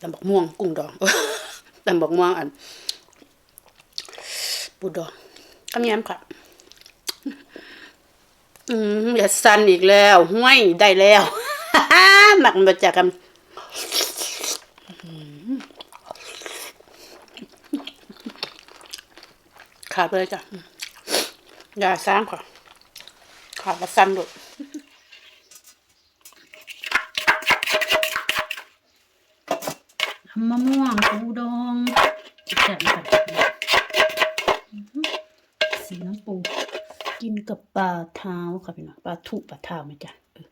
ตำบักม่วงกุ้งดองตำบักม่วงอันปูดองกำยำค่ะ อืมอย่าสั่นอีกแล้ว ห้วยได้แล้วหมักมาจากกันขาดไปเลยจ้ะอย่าสร้างค่ะขาดมาสั่นหลุด มะม่วงปูดองจัดแบบสีน้ำปู กินกับปลาเท้าค่ะพี่น้องปลาทุปลาเท้าไหมจ๊ะเออ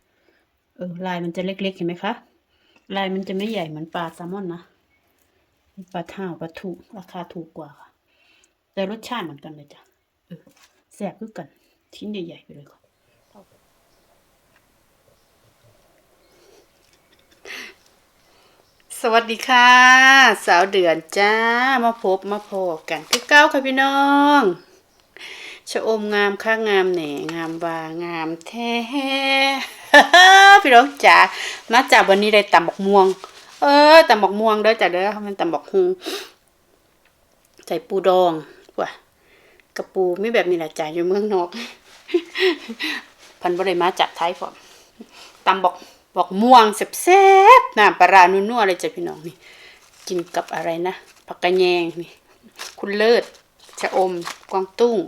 เออลายมันจะเล็กๆเห็นไหมคะลายมันจะไม่ใหญ่เหมือนปลาแซลมอนนะปลาเท้าปลาทุราคาถูกกว่าค่ะ แต่รสชาติเหมือนกันเลยจ้ะเออแซ่บคือกัน ชิ้นใหญ่ๆไปเลยค่ะ สวัสดีค่ะ สาวเดือนจ้ามาพบมาพอกันคือเก้าค่ะพี่น้องชะอมงามค่างามแหน่งามวางามแท้พี่น้องจ๋ามาจากวันนี้ได้ตำบักม่วง เออตำบักม่วงเด้อจ้ะเด้อมันตำบักฮุงใส่ปูดองว่ะกระปูไม่แบบนี้แหละจ้ะอยู่เมืองนอก พันบ่ได้มาจากไทยพร้อมตำบัก บักม่วงแซ่บๆน้ำปลารานัวๆเลยจ้ะพี่น้องนี่ กินกับอะไรนะผักกระแยงนี่ คุณเลิศชะอมกวางตุ้ง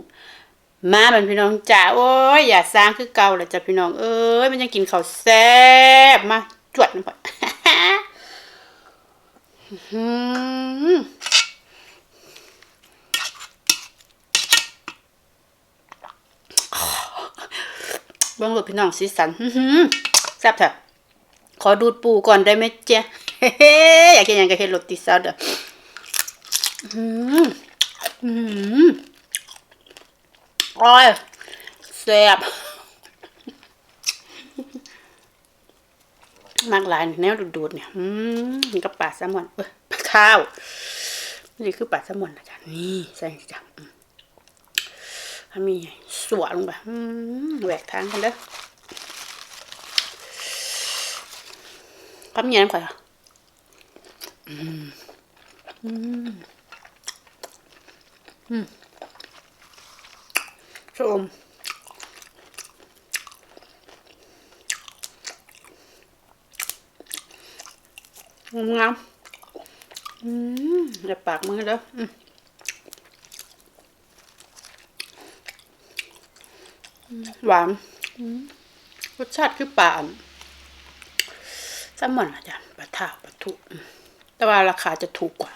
มาเป็นพี่น้องจ๋าโอ้ยอย่าสร้างคือเก่าเลยจ้ะพี่น้องเอ้ยมันยังกินข้าวแซ่บมาจวดน้ำพออื้องหือเบิ่งลูกพี่น้องสีสันแซ่บเถอะ ขอดูดปูก่อนได้ไหมเจ๊เฮ้อยากกินอย่างกับเฮดโรตีซาวเด้ออื้อหืออื้อยแซ่บมากหลายแนวดูดๆเนี่ย อืมกับปลาแซลมอนเอ้ยปลาข้าว นี่คือปลาแซลมอนนะจ๊ะนี่ใส่จ้ะอืมถ้ามีสวลงไปอืมแหวกทางกันเด้อ คำเย็นก่อนอะอืมอืมอืมชะอมงามๆอืมอย่าปากมือเด้ออืมอืมหวานอืมรสชาติคือปลาอัน แซลมอนอะจ้ะปลาท่าปลาทุแต่ว่าราคาจะถูกกว่า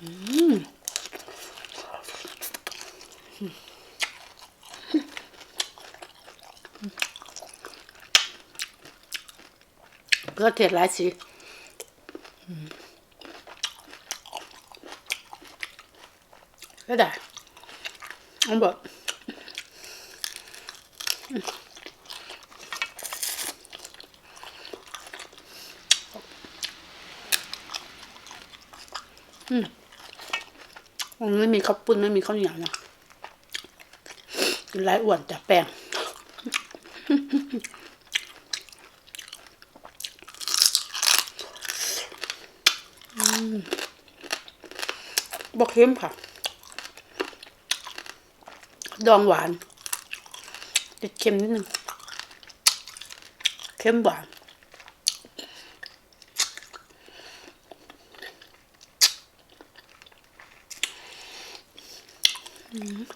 อืมก็เทียดหลายสีก็ได้อันแบบอื ไม่มีข้าวปุ้นไม่มีข้าวเหนียวนะกินไรอ้วนแต่แป้งบอกเค็มค่ะ ดองหวาน ติดเค็มนิดนึง เค็มหวาน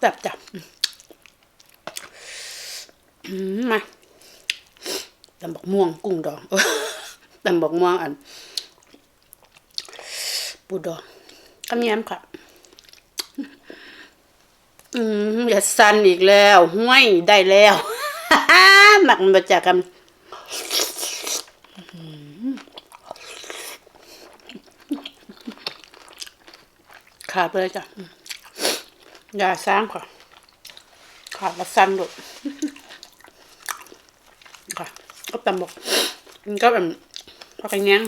จับจับมมาตำบักม่วงกุ้งดองตำบักม่วงอัน ปูดองกำยำค่ะ อืมอย่าสั่นอีกแล้ว ห้วยได้แล้วหมักมาจากกันขาดไปเลยจ้ะ อย่าสร้างค่ะขาดมาสั่นหลุค่ะ ก็ตำบอกมันก็แบบพักกันยัง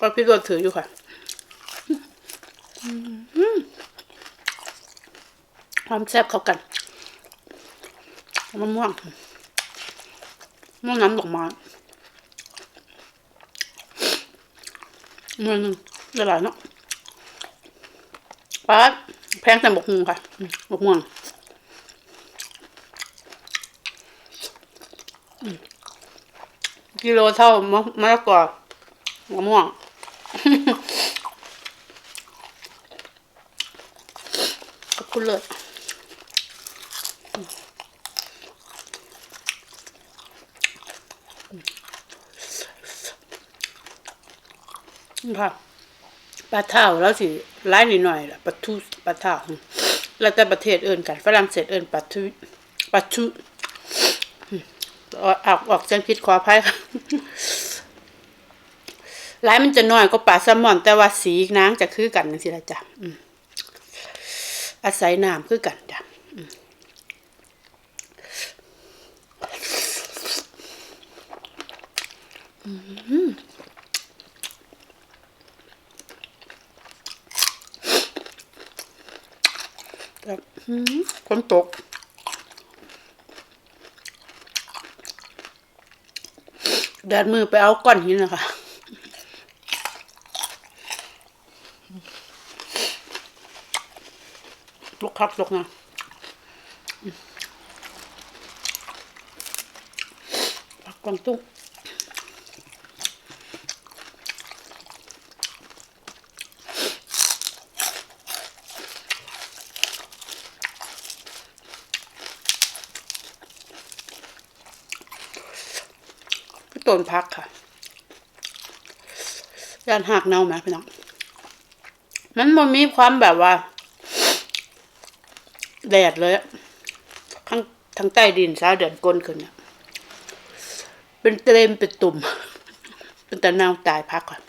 ก็พี่ตัวถืออยู่ค่ะความแซ่บเข้ากันมะม่วงมะน้ำดอกไม้เงินหนึ่งได้หลายเนาะป้า แพงแต่บกฮุงค่ะอืมบกม่วงกิโลเท่ามะมะละกอมะม่วงขอบคุณเลยนี่ค่ะ ปลาเท่าแล้วสิร้ายนิดหน่อยๆล่ะปลาทูปลาเท่าแล้วแต่ประเทศเอื่นกันฝรั่งเศสเอื่นปลาทูปลาทูออกออกเสียงผิดขออภัยค่ะร้ายมันจะน้อยก็ปลาแซลมอน แต่ว่าสีนางจะคือกันจังซี่ละจ้ะอืมอาศัยน้ำคือกันจ้ะอืม อืมแบบอืมฝนตก แดดมือไปเอาก้อนหินนะคะลุกครับลุกนะอืมผักกวางตุ้ง ต้นพักค่ะย่านหักเน่าไหมพี่น้องมันมันมีความแบบว่า แดดเลยอะข้างทางใต้ดินซาเดือนก้นขึ้นอะเป็นเตรมเป็นตุ่ม เป็นตะนาวตายพักก่อน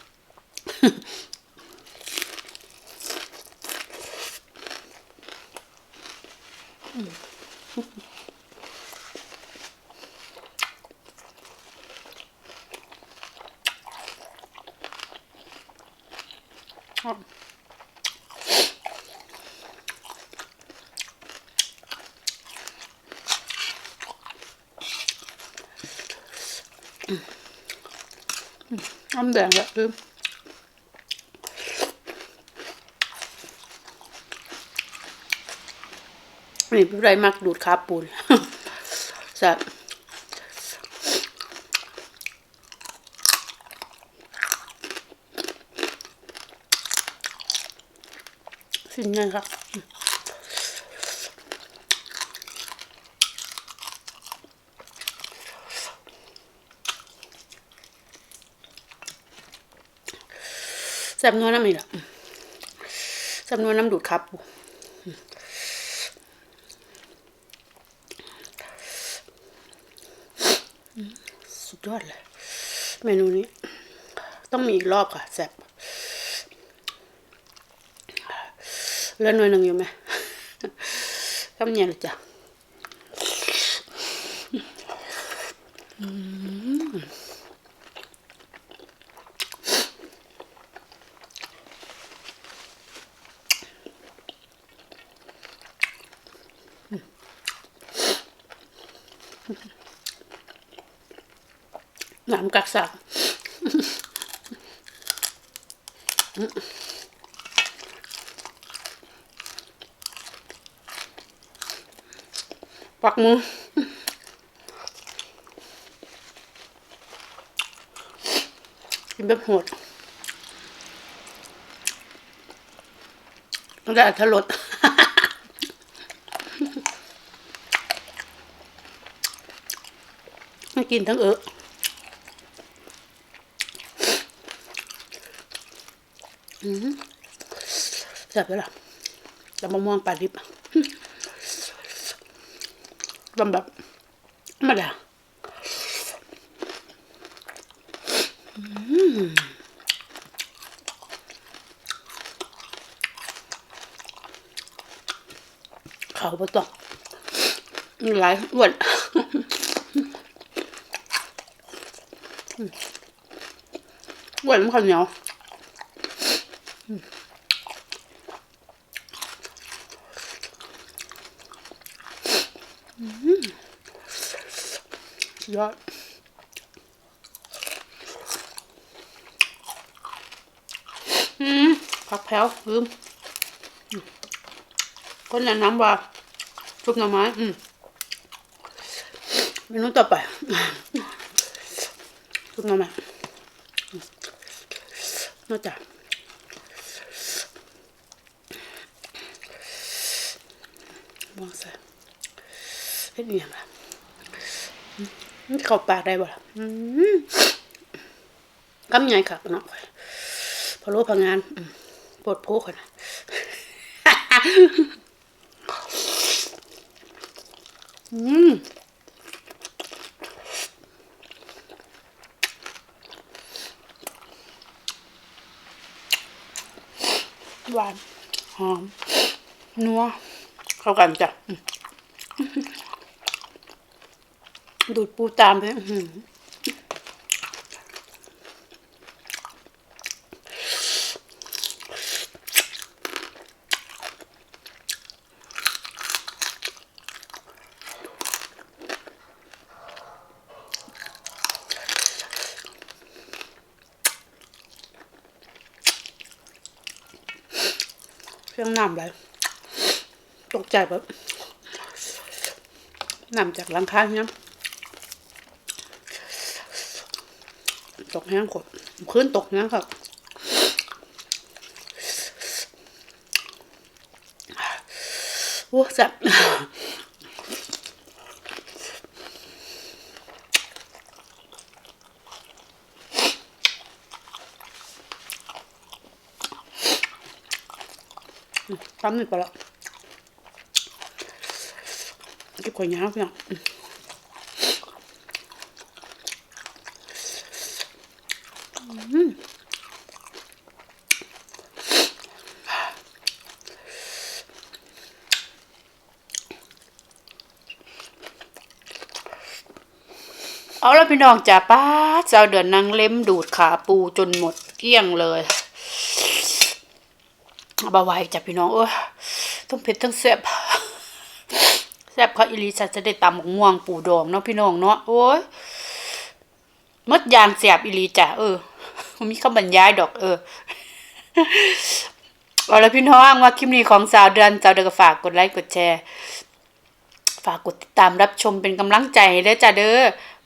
น้ำแดงแบบลืมนี่เป็นไรมักดูดคาปูนแซ่ กินั้นครับแซบนัวน้ำอีกละแซ่บนัวน้ำดูดครับสุดยอดเลย เมนูนี้ ต้องมีอีกรอบค่ะแซ่บ เหลือหน่วยหนึ่งอยู่ไหมก็มันเนี่ยเลยจ้ะน้ำกักสัก ปักมือกินแบบโหดได้ทรสไม่กินทั้งเอออืมแซ่บเลยล่ะแต่มะม่วงปลาดิบ ลำแบบธรรมดาอืมเขาปต้องหลายอ้วนอ้วนมันข้าวเหนียว ยอดอืมผักแพ้วลืมอืมคนแนะนำว่าซุปหน่อไม้อืมเมนูต่อไปซุปหน่อไม้น่าจะมองใส่เฮ็ดเนียงละ เข้าปากได้บ่ล่ะอืมกำใหญ่คักเนาะพะโล้พะงานปวดพกันนะอืมหวาน หอม นัว เข้ากันจ้ะ ดูดปูตามไปเครื่องน้ำไปตกใจแบบน้ำจากหลังคาเนี่ย ตกแห้งกดพื้นตกแห้งครับโอ้แซ่บตั้มนี่ไปแล้วเก็บข่อยยาวเพียงอืม เอาล้วพี่น้องจ้าป้าเจ้าเดือนนางเล็มดูดขาปูจนหมดเกลี้ยงเลยเบาไหวจ้ะพี่น้องเอ้ยต้องเผ็ดทั้งแซ่บแซ่บเขาอีหลีสัตว์จะได้ตำบักม่วงปูดองเนาะพี่น้องเนาะโอ้ยมดยางแซบอีหลีจ้ะเออมีคำบรรยายดอกเออเอาละพี่น้องว่าคลิปนี้ของสาวเดือนสาวเดือนก็ฝากกดไลค์กดแชร์ ฝากกดติดตามรับชมเป็นกำลังใจให้เด้อจ้ะเด้อ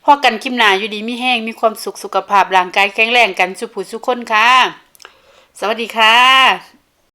พอกันคลิปหน้าอยู่ดีมีแห้งมีความสุขสุขภาพร่างกายแข็งแรงกันสุขผู้สุขคนค่ะ สวัสดีค่ะ